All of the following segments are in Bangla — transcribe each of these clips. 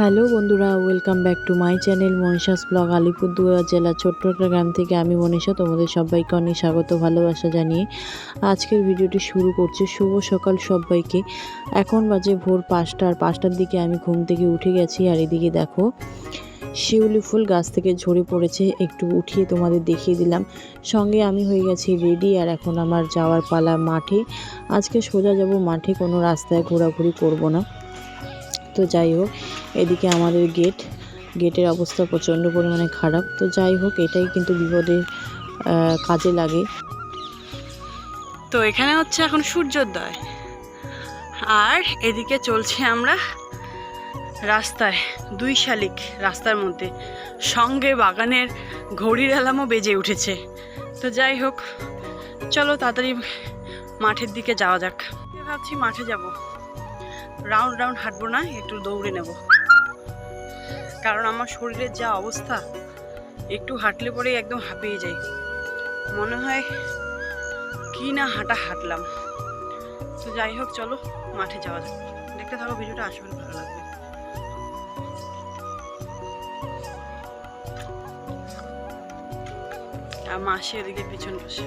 হ্যালো বন্ধুরা welcome back to my channel Manisha's blog Alipurduar জেলা ছোট্ট গ্রাম থেকে আমি মনীষা, তোমাদের সবাইকে অনেক স্বাগত, ভালোবাসা জানিয়ে আজকের ভিডিওটি শুরু করছি। শুভ সকাল সবাইকে। এখন বাজে ভোর পাঁচটা, আর পাঁচটার দিকে আমি ঘুম থেকে উঠে গেছি, আর এদিকে দেখো, শিউলি ফুল গাছ থেকে ঝরে পড়েছে, একটু উঠিয়ে তোমাদের দেখিয়ে দিলাম। সঙ্গে আমি হয়ে গেছি রেডি আর এখন আমার যাওয়ার পালা মাঠে। আজকে সোজা যাব মাঠে, কোনো রাস্তায় ঘোরাঘুরি করব না। তো যাই হোক, এদিকে আমাদের গেট গেটের অবস্থা প্রচণ্ড পরিমাণে খারাপ। তো যাই হোক, এটাই কিন্তু বিপদের কাজে লাগে। তো এখানে হচ্ছে এখন সূর্যোদয়। আর এদিকে চলছে আমরা রাস্তায় দুই শালিক রাস্তার মধ্যে। সঙ্গে বাগানের ঘড়ির অ্যালার্মও বেজে উঠেছে। তো যাই হোক, চলো তাড়াতাড়ি মাঠের দিকে যাওয়া যাক। ভাবছি মাঠে যাব। রাউন্ড রাউন্ড হাঁটবো না, একটু দৌড়ে নেব। কারণ আমার শরীরের যা অবস্থা, একটু হাঁটলে পরেই একদম হাঁপিয়ে যাই। মনে হয় কি না হাঁটা হাঁটলাম। তো যাই হোক, চলো মাঠে যাওয়া যাক। দেখতে থাকো, ভিডিওটা আসলে ভালো লাগবে। আর মাসি এদিকে পিছন বসে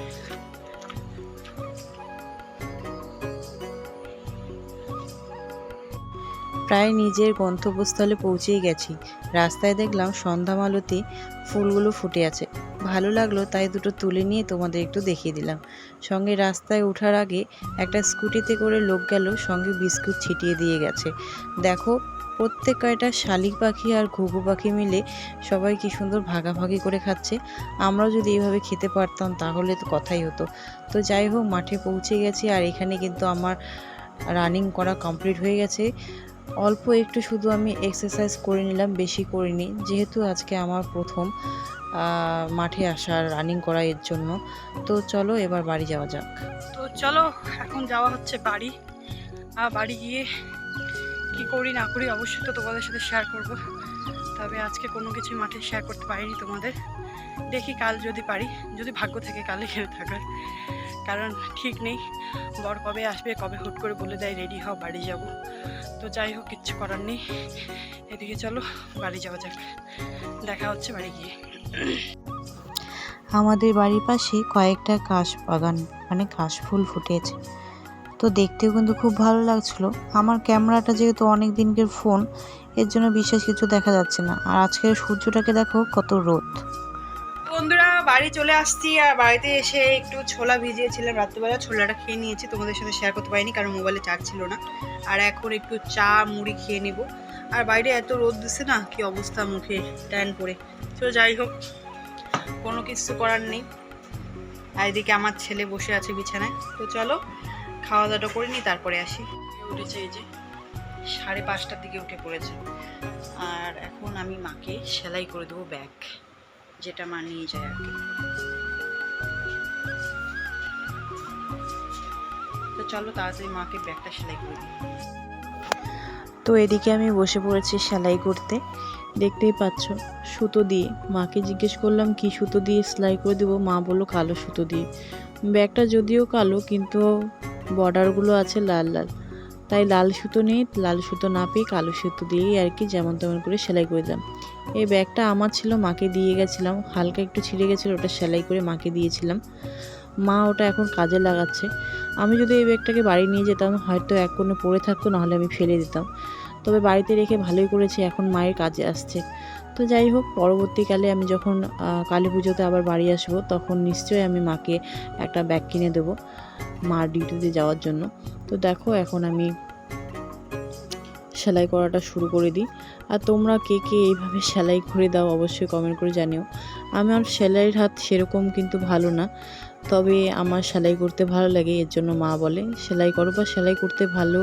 প্রায় নিজের গন্তব্যস্থলে পৌঁছেই গেছি। রাস্তায় দেখলাম সন্ধ্যামালতি ফুলগুলো ফুটে আছে। ভালো লাগল, তাই দুটো তুলে নিয়ে তোমাদের একটু দেখিয়ে দিলাম। সঙ্গে রাস্তায় ওঠার আগে একটা স্কুটিতে করে লোক গেল, সঙ্গে বিস্কুট ছিটিয়ে দিয়ে গেছে। দেখো, প্রত্যেক কয়টা শালিক পাখি আর ঘুঘু পাখি মিলে সবাই কি সুন্দর ভাগাভাগি করে খাচ্ছে। আমরাও যদি এইভাবে খেতে পারতাম, তাহলে তো কথাই হতো। তো যাই হোক, মাঠে পৌঁছে গেছি, আর এখানে কিন্তু আমার রানিং করা কমপ্লিট হয়ে গেছে। অল্প একটু শুধু আমি এক্সারসাইজ করে নিলাম, বেশি করিনি। যেহেতু আজকে আমার প্রথম মাঠে আসার রানিং করা এর জন্য। তো চলো এবার বাড়ি যাওয়া যাক। তো চলো, এখন যাওয়া হচ্ছে বাড়ি। বাড়ি গিয়ে কি করি না করি অবশ্যই তো তোমাদের সাথে শেয়ার করব। তবে আজকে কোনো কিছু মাঠে শেয়ার করতে পারিনি তোমাদের। দেখি কাল যদি পারি, যদি ভাগ্য থাকে কালে খেয়ে থাকার কারণ ঠিক নেই। বর কবে আসবে, কবে হুট করে বলে দেয়, রেডি হও, বাড়ি যাব। তো যাই হোক, কিচ্ছু করার নেই। এদিকে চলো, বাড়ি যাওয়া যাক। দেখা হচ্ছে বাড়ি গিয়ে। আমাদের বাড়ির পাশে কয়েকটা কাশ বাগান মানে কাশ ফুল ফুটেছে। তো দেখতেও কিন্তু খুব ভালো লাগছিল। আমার ক্যামেরাটা যেহেতু অনেক দিনকের ফোন, এর জন্য বিশেষ কিছু দেখা যাচ্ছে না। আর আজকের সূর্যটাকে দেখো কত রোদ। বন্ধুরা, বাড়ি চলে আসছি আর বাড়িতে এসে একটু ছোলা ভিজিয়েছিলাম রাত্রিবেলা। ছোলাটা খেয়ে নিয়েছি, তোমাদের সাথে শেয়ার করতে পারিনি কারণ মোবাইলে চার্জ ছিল না। আর এখন একটু চা, মুড়ি খেয়ে নেব। আর বাইরে এত রোদ দিছে না, কি অবস্থা মুখে ট্যান পরে। তো যাই হোক, কোনো কিছু করার নেই। আর এদিকে আমার ছেলে বসে আছে বিছানায়। তো চলো খাওয়া দাওয়াটা করে নিই, তারপরে আসি। উঠেছে এই যে, সাড়ে পাঁচটার দিকে উঠে পড়েছে। আর এখন আমি মাকে সেলাই করে দেবো ব্যাগ। যেটা মা নিয়ে যায় আর কি। তো চলো তাড়াতাড়ি মাকে ব্যাগটা সেলাই করে তো এদিকে আমি বসে পড়েছি সেলাই করতে। দেখতেই পাচ্ছ, সুতো দিয়ে। মাকে জিজ্ঞেস করলাম, কি সুতো দিয়ে সেলাই করে দেবো? মা বলল, কালো সুতো দিয়ে। ব্যাগটা যদিও কালো, কিন্তু বর্ডারগুলো আছে লাল লাল। তাই লাল সুতো নেই, লাল সুতো না পেয়ে কালো সুতো দিয়েই আর কি যেমন তেমন করে সেলাই করে দিলাম। এই ব্যাগটা আমার ছিল, মাকে দিয়ে গেছিলাম। হালকা একটু ছিঁড়ে গেছিল, ওটা সেলাই করে মাকে দিয়েছিলাম। মা ওটা এখন কাজে লাগাচ্ছে। আমি যদি এই ব্যাগটাকে বাড়ি নিয়ে যেতাম, হয়তো এক কোনো পড়ে থাকতো, নাহলে আমি ফেলে দিতাম। তবে বাড়িতে রেখে ভালোই করেছি, এখন মায়ের কাজে আসছে। তো যাই হোক, পরবর্তীকালে আমি যখন কালী পুজোতে আবার বাড়ি আসব, তখন নিশ্চয়ই আমি মাকে একটা ব্যাগ কিনে দেবো মার ডিউটিতে যাওয়ার জন্য। তো দেখো, এখন আমি সেলাই করাটা শুরু করে দিই। আর তোমরা কে কে এইভাবে সেলাই করে দাও অবশ্যই কমেন্ট করে জানিও। আমার সেলাইয়ের হাত সেরকম কিন্তু ভালো না। তবে আমার সেলাই করতে ভালো লাগে, এর জন্য মা বলে, সেলাই করো বা সেলাই করতে ভালো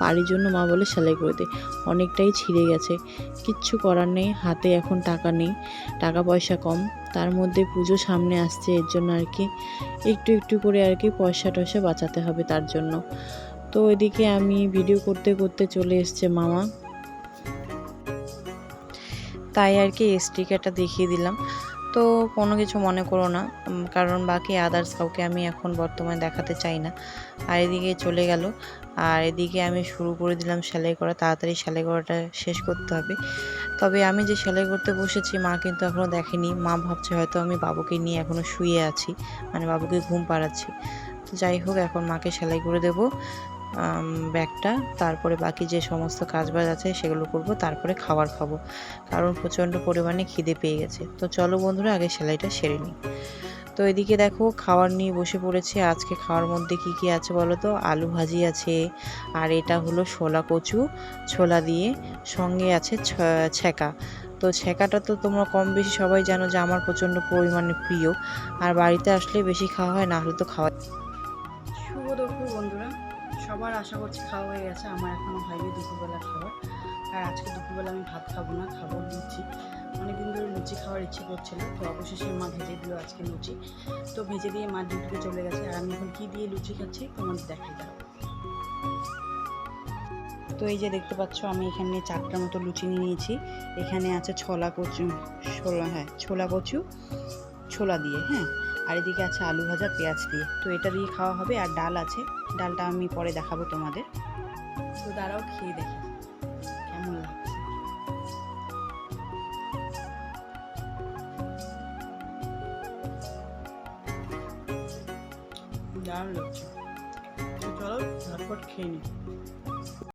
পারি জন্য মা বলে সেলাই করে দে। অনেকটাই ছিঁড়ে গেছে। কিচ্ছু করার নেই, হাতে এখন টাকা নেই, টাকা পয়সা কম। তার মধ্যে পুজো সামনে আসছে, এর জন্য আর কি একটু একটু করে আর কি পয়সা টয়সা বাঁচাতে হবে তার জন্য। তো এদিকে আমি ভিডিও করতে করতে চলে এসছে মামা। তাই আর কি স্টিকারটা দেখিয়ে দিলাম। তো কোনো কিছু মনে করো না কারণ বাকি আদার্স কাউকে আমি এখন বর্তমানে দেখাতে চাই না। আর এদিকে চলে গেল। আর এদিকে আমি শুরু করে দিলাম সেলাই করা, তাড়াতাড়ি সেলাই করাটা শেষ করতে হবে। তবে আমি যে সেলাই করতে বসেছি, মা কিন্তু এখনও দেখেনি। মা ভাবছে হয়তো আমি বাবুকে নিয়ে এখনও শুয়ে আছি মানে বাবুকে ঘুম পাড়াচ্ছি। তো যাই হোক, এখন মাকে সেলাই করে দেবো। ব্যাগটা, তারপরে বাকি যে সমস্ত কাজবাজ আছে সেগুলো করব, তারপরে খাবার খাব। কারণ প্রচণ্ড পরিমাণে খিদে পেয়ে গেছে। তো চলো বন্ধুরা, আগে সেলাইটা সেরে নিই। তো এদিকে দেখো, খাবার নিয়ে বসে পড়েছে। আজকে খাওয়ার মধ্যে কি কি আছে বলো তো? আলু ভাজি আছে, আর এটা হলো ছোলা কচু, ছোলা দিয়ে সঙ্গে আছে ছ্যাঁকা তো ছ্যাঁকাটা তো তোমরা কম বেশি সবাই জানো যে আমার প্রচণ্ড পরিমাণে প্রিয়। আর বাড়িতে আসলে বেশি খাওয়া হয়, না হলে তো খাওয়া শুভ দুপুর বন্ধুরা। সবার আশা করছি খাওয়া হয়ে গেছে। আমার এখনও হয়নি দুপুরবেলা খাবার। আর আজকে দুপুরবেলা আমি ভাত খাব না, খাব লুচি। অনেকদিন ধরে লুচি খাওয়ার ইচ্ছে করছিল তো অবশেষে মা ভেজে দিল আজকে লুচি। তো ভেজে দিয়ে মা ডিউটিতে চলে গেছে। আর আমি এখন কী দিয়ে লুচি খাচ্ছি তোমাদের দেখাই দাও। তো এই যে দেখতে পাচ্ছ, আমি এখানে চারটার মতো লুচি নিয়ে নিয়েছি। এখানে আছে ছোলা কচু, ছোলা হ্যাঁ ছোলা কচু, ছোলা দিয়ে হ্যাঁ। আর এদিকে আছে আলু ভাজা, পেঁয়াজ দিয়ে। তো এটা দিয়ে খাওয়া হবে আর ডাল আছে। ডালটা আমি পরে দেখাবো তোমাদের। তো দাঁড়াও, খেয়ে দেখি। কেমন লাগছে? দারুণ লাগছে। চলো, ঝটপট খেয়ে নিই।